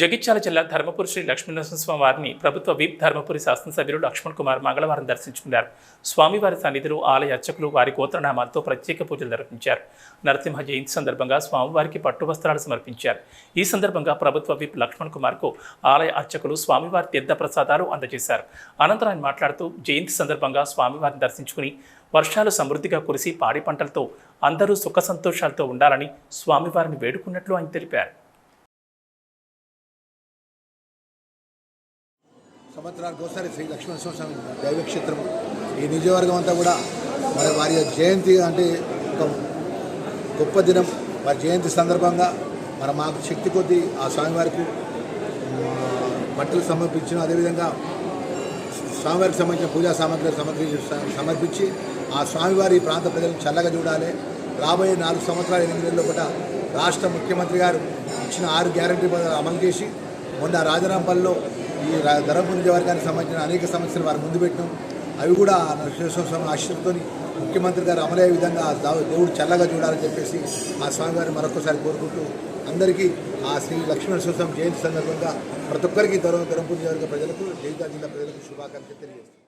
జగిత్యాల జిల్లా ధర్మపురి శ్రీ లక్ష్మీనరసింహస్వామి వారిని ప్రభుత్వ విప్ ధర్మపురి శాసనసభ్యులు లక్ష్మణ్ కుమార్ మంగళవారం దర్శించుకున్నారు. స్వామివారి సన్నిధిలో ఆలయ అర్చకులు వారి గోత్రనామాలతో ప్రత్యేక పూజలు నిర్వహించారు. నరసింహ జయంతి సందర్భంగా స్వామివారికి పట్టు వస్త్రాలు సమర్పించారు. ఈ సందర్భంగా ప్రభుత్వ విప్ లక్ష్మణ్ కుమార్కు ఆలయ అర్చకులు స్వామివారి తీర్థ ప్రసాదాలు అందజేశారు. అనంతరం ఆయన మాట్లాడుతూ జయంతి సందర్భంగా స్వామివారిని దర్శించుకుని వర్షాలు సమృద్ధిగా కురిసి పాడి పంటలతో అందరూ సుఖ సంతోషాలతో ఉండాలని స్వామివారిని వేడుకున్నట్లు ఆయన తెలిపారు. సంవత్సరానికి ఒకసారి శ్రీ లక్ష్మణ స్వామి దైవక్షేత్రం ఈ నియోజకవర్గం అంతా కూడా మరి వారి యొక్క జయంతి అంటే ఒక గొప్ప దినం. వారి జయంతి సందర్భంగా మరి మాకు శక్తి కొద్దీ ఆ స్వామివారికి బట్టలు సమర్పించిన అదేవిధంగా స్వామివారికి సంబంధించిన పూజా సామాగ్రి సమర్పించి సమర్పించి ఆ స్వామివారి ప్రాంత ప్రజలను చల్లగా చూడాలి. రాబోయే నాలుగు సంవత్సరాల ఎనిమిది నెలల కూడా రాష్ట్ర ముఖ్యమంత్రి గారు ఇచ్చిన ఆరు గ్యారంటీ అమలు చేసి మొన్న రాజరాంపల్లిలో ఈ ధర్మపురి నియోజకవర్గానికి సంబంధించిన అనేక సమస్యలు వారు ముందు పెట్టినాం. అవి కూడా నరసింహ స్వామి ఆశీర్వతో ముఖ్యమంత్రి గారు అమలయ్యే విధంగా దేవుడు చల్లగా చూడాలని చెప్పేసి ఆ స్వామివారిని మరొకసారి కోరుకుంటూ అందరికీ ఆ శ్రీ లక్ష్మణ స్వామి జయంతి సందర్భంగా ప్రతి ఒక్కరికి ధర్మ ధర్మపురి నియోజకవర్గ ప్రజలకు జగిత్యాల జిల్లా ప్రజలకు శుభాకాంక్షలు తెలియజేస్తాను